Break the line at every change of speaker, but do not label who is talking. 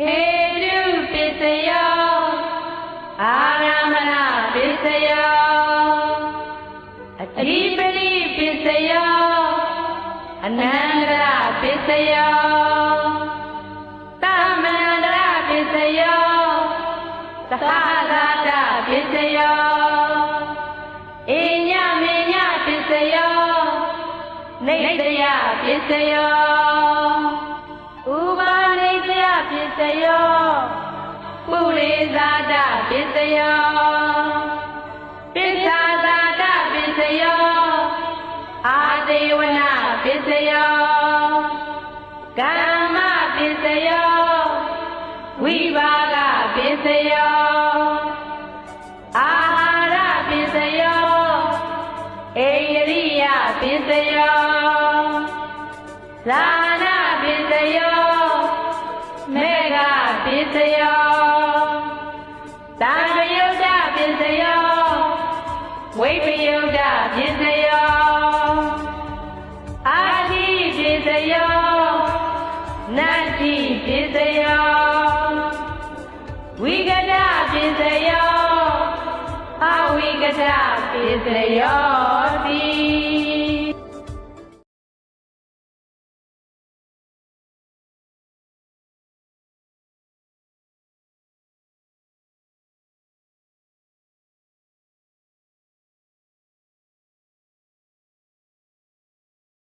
ဟေတုပစ္စယောအာရမဏပစ္စယောအဓိပတိပစ္စယောအနန္တရပစ္စယောသမန္တရပစ္စယောသဟသာတပစ္စယောအညမေညပစ္စယောနေတယပစ္စယောဥပါနေတယ ပစ္စယောပုရိသတပစ္စယောပိစ္ဆာသာတပစ္စယောအာဒေဝနာပစ္စယောကမ္မပစ္စယောဝိပါကပစ္စယောအာဟာရပစ္စယောအိန္ဒိယပစ္စယောဇာနာပစ္စယော မေဃပစ္စယောသာဝယုဒ္ဓပစ္စယောဝိပယုဒ္ဓပစ္စယောအာတိပစ္စယောနတ္တိပစ္စယောဝိကဒပစ္စယောအဝိကဒပစ္စယော